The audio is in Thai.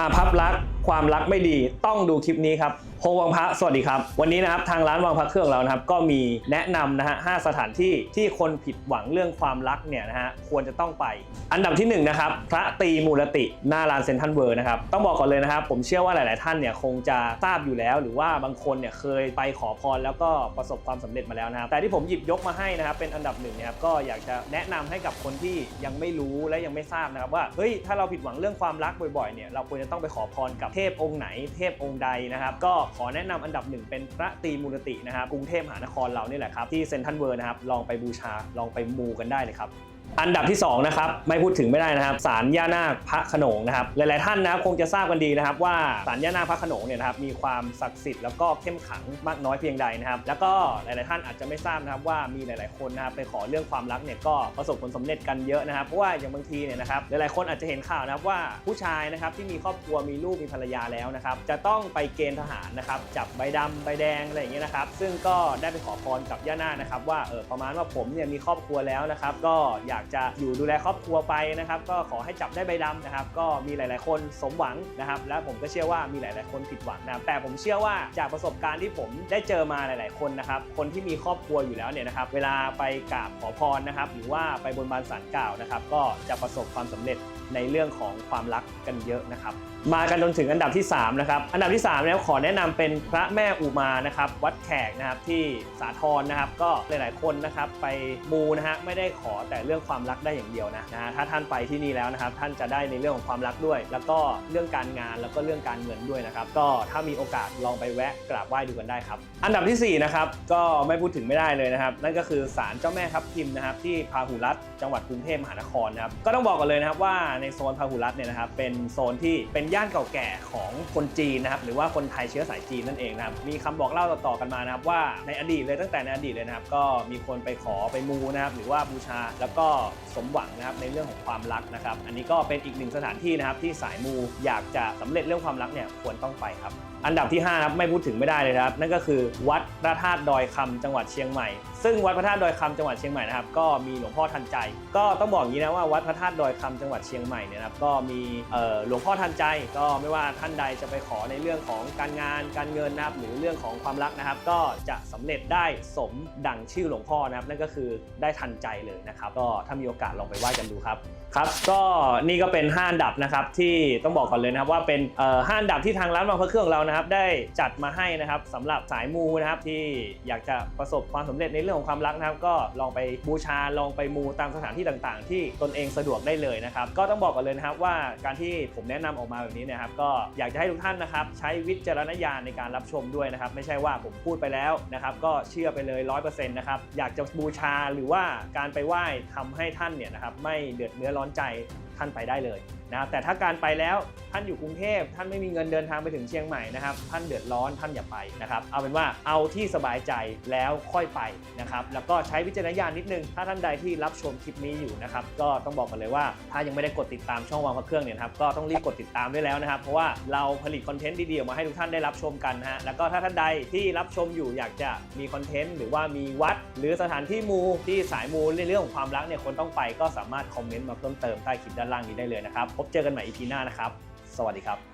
อาภัพรักความรักไม่ดีต้องดูคลิปนี้ครับ โฮวังพระสวัสดีครับ วันนี้นะครับทางร้านวังพระเครื่องเรานะครับก็มีแนะนำนะฮะห้าสถานที่ที่คนผิดหวังเรื่องความรักเนี่ยนะฮะควรจะต้องไป อันดับที่หนึ่งนะครับพระตรีมูลติหน้าลานเซนทรัลเวิร์นะครับต้องบอกก่อนเลยนะครับ ผมเชื่อว่าหลาย ๆ ท่านเนี่ยคงจะทราบอยู่แล้ว หรือว่าบางคนเนี่ยเคยไปขอพรแล้วก็ประสบความสำเร็จมาแล้วนะครับแต่ที่ผมหยิบยกมาให้นะครับเป็นอันดับหนึ่งนะครับก็อยากจะแนะนำให้กับคนที่ยังไม่รู้และยังไม่ทราบนะครับว่าเฮ้ยถ้าเราผิดหวังเรื่องความรักบ่อย ๆ เนี่ยเราควรจะต้องไปขอพรกับเทพองค์ไหน เทพองค์ใดนะครับก็ขอแนะนำอันดับหนึ่งเป็นพระตรีมูลตินะครับกรุงเทพมหานครเรานี่แหละครับที่เซนทรัลเวิร์นะครับลองไปบูชาลองไปมูกันได้เลยครับ อันดับที่2นะครับไม่พูดถึงไม่ได้นะครับศาลย่านาคพระขนงนะครับหลาย ๆ ท่านนะครับคงจะทราบกันดีนะครับ ว่าศาลย่านาคพระขนงเนี่ยนะครับมีความศักดิ์สิทธิ์แล้วก็เข้มขลังมากน้อยเพียงใดนะครับ แล้วก็หลาย ๆ ท่านอาจจะไม่ทราบนะครับว่ามีหลาย ๆ คนนะครับไปขอเรื่องความรักเนี่ยก็ประสบผลสำเร็จกันเยอะนะครับเพราะว่าอย่างบางทีเนี่ยนะครับหลาย ๆ คนอาจจะเห็นข่าวนะครับว่าผู้ชายนะครับที่มีครอบครัวมีลูกมีภรรยาแล้วนะครับจะต้องไปเกณฑ์ทหารนะครับจับใบดำใบแดงอะไรอย่างเงี้ยนะครับซึ่งก็ได้ไปขอพรกับย่านาคนะครับว่าเออประมาณว่าผมเนี่ยมีครอบครัวแล้วนะครับก็อยากจะอยู่ดูแลครอบครัวไปนะครับ ก็ขอให้จับได้ใบดำนะครับ ก็มีหลาย ๆ คนสมหวังนะครับ และผมก็เชื่อว่ามีหลาย ๆ คนผิดหวังนะครับแต่ผมเชื่อว่าจากประสบการณ์ที่ผมได้เจอมาหลาย ๆ คนนะครับ คนที่มีครอบครัวอยู่แล้วเนี่ยนะครับ เวลาไปกราบขอพรนะครับ หรือว่าไปบนบานสารกล่าวนะครับ ก็จะประสบความสำเร็จในเรื่องของความรักกันเยอะนะครับ มากันจนถึงอันดับที่3นะครับอันดับที่3เนี่ยขอแนะนำเป็นพระแม่อุมานะครับ วัดแขกนะครับที่สาทรนะครับ ก็หลาย ๆ คนนะครับไปมูนะฮะไม่ได้ขอแต่เรื่องความความรักได้อย่างเดียวนะนะถ้าท่านไปที่นี่แล้วนะครับท่านจะได้ในเรื่องของความรักด้วย แล้วก็เรื่องการงานแล้วก็เรื่องการเงินด้วยนะครับก็ถ้ามีโอกาสลองไปแวะกราบไหว้ดูกันได้ครับอันดับทีสี่4นะครับก็ไม่พูดถึงไม่ได้เลยนะครับ นั่นก็คือศาลเจ้าแม่ทับทิมนะครับที่พาหุรัตจังหวัดกรุงเทพมหานครนะครับก็ต้องบอกกันเลยนะครับว่าในโซนพาหุรัตเนี่ยนะครับเป็นโซนที่เป็นย่านเก่าแก่ของคนจีนนะครับหรือว่าคนไทยเชื้อสายจีนนั่นเองนะครับมีคำบอกเล่าต่อๆกันมานะครับว่าในอดีตเลยตั้งแต่ในอดีตเลยนะครับก็มีคนไปขอไปมูนะครับหรือว่าบูชาแล้วก็สมหวังนะครับในเรื่องของความรักนะครับ อันนี้ก็เป็นอีกหนึ่งสถานที่นะครับที่สายมูอยากจะสำเร็จเรื่องความรักเนี่ยควรต้องไปครับ อันดับที่5ครับไม่พูดถึงไม่ได้เลยครับนั่นก็คือวัดพระธาตุดอยคำจังหวัดเชียงใหม่ ซึ่งวัดพระธาตุดอยคำจังหวัดเชียงใหม่นะครับก็มีหลวงพ่อทันใจ ก็ต้องบอกอย่างนี้นะว่าวัดพระธาตุดอยคำจังหวัดเชียงใหม่เนี่ยนะครับก็มีหลวงพ่อทันใจ ก็ไม่ว่าท่านใดจะไปขอในเรื่องของการงาน การเงินนะครับหรือเรื่องของความรักนะครับ ก็จะสำเร็จได้สมดังชื่อหลวงพ่อนะครับนั่นก็คือได้ทันใจเลยนะครับก็ถ้ามีโอกาสลองไปไหว้กันดูครับครับก็นี่ก็เป็น5อันดับนะครับที่ต้องบอกก่อนเลยนะครับว่าเป็นห้าอันดับที่ทางร้านบางพระเครื่องเรานะครับได้จัดมาให้นะครับสำหรับสายมูนะครับที่อยากจะประสบความสำเร็จในเรื่องของความรักนะครับ ก็ลองไปบูชาลองไปมูตามสถานที่ต่างๆ ที่ตนเองสะดวกได้เลยนะครับ ก็ต้องบอกก่อนเลยนะครับว่าการที่ผมแนะนำออกมาแบบนี้นะครับ ก็อยากจะให้ทุกท่านนะครับ ใช้วิจารณญาณในการรับชมด้วยนะครับ ไม่ใช่ว่าผมพูดไปแล้วนะครับ ก็เชื่อไปเลย 100%นะครับอยากจะบูชาหรือว่าการไปไหว้ทำให้ท่านเนี่ยนะครับไม่เดือดเนื้อร้อนใจท่านไปได้เลยนะครับแต่ถ้าการไปแล้วท่านอยู่กรุงเทพท่านไม่มีเงินเดินทางไปถึงเชียงใหม่นะครับท่านเดือดร้อนท่านอย่าไปนะครับเอาเป็นว่าเอาที่สบายใจแล้วค่อยไปนะครับแล้วก็ใช้วิจารณญาณนิดนึง ถ้าท่านใดที่รับชมคลิปนี้อยู่นะครับก็ต้องบอกกันเลยว่า ถ้ายังไม่ได้กดติดตามช่องวางพระเครื่องเนี่ยครับก็ต้องรีบกดติดตามด้วยแล้วนะครับ เพราะว่าเราผลิตคอนเทนต์ดีๆออกมาให้ทุกท่านได้รับชมกันฮะแล้วก็ถ้าท่านใดที่รับชมอยู่อยากจะมีคอนเทนต์หรือว่ามีวัด หรือสถานที่มูที่สายมูในเรื่องของความรักเนี่ยคนต้องไปก็สามารถคอมเมนต์มาเพิ่มเติมใต้คลิปด้านล่างนี้ได้เลยนะครับ พบเจอกันใหม่ EP หน้านะครับ สวัสดีครับ